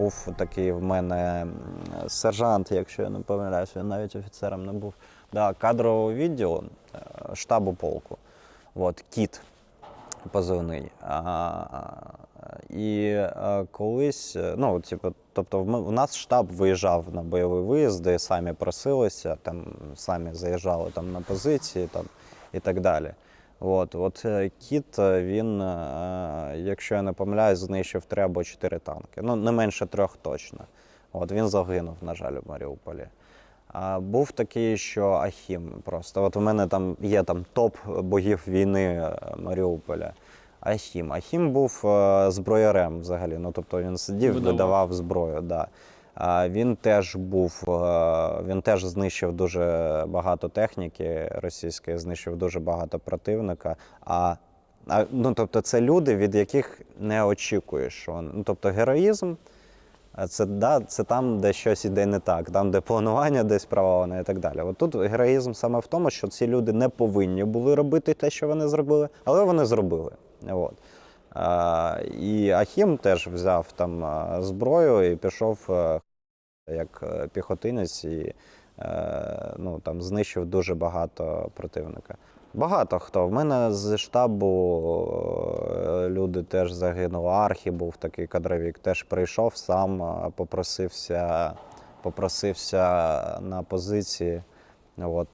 Був такий в мене сержант, якщо я не помиляюся, він навіть офіцером не був. Да, кадрового відділу е, штабу полку. От, кіт позивний. А, і е, колись, е, ну, типу, тобто, в нас штаб виїжджав на бойові виїзди, самі просилися, там, самі заїжджали там, на позиції там, і так далі. От, от е, кіт, е, він, е, якщо я не помиляюсь, знищив три або чотири танки. Ну, не менше трьох точно. От, він загинув, на жаль, в Маріуполі. А був такий, що Ахім просто. От у мене там є там топ богів війни Маріуполя. Ахім. Ахім був зброярем взагалі. Ну, тобто він сидів, Видавав. видавав, зброю. Да. Він теж був, е, він теж знищив дуже багато техніки російської, знищив дуже багато противника. А, ну, тобто, це люди, від яких не очікуєш. Ну, тобто героїзм. Це, да, це там, де щось іде не так, там, де планування десь провалене і так далі. От тут героїзм саме в тому, що ці люди не повинні були робити те, що вони зробили, але вони зробили. От. А, і Ахім теж взяв там зброю і пішов е, як е, піхотинець і е, ну, там, знищив дуже багато противника. Багато хто. В мене з штабу е, люди теж загинули. Архі був такий кадровік, теж прийшов сам, попросився, попросився на позиції. От,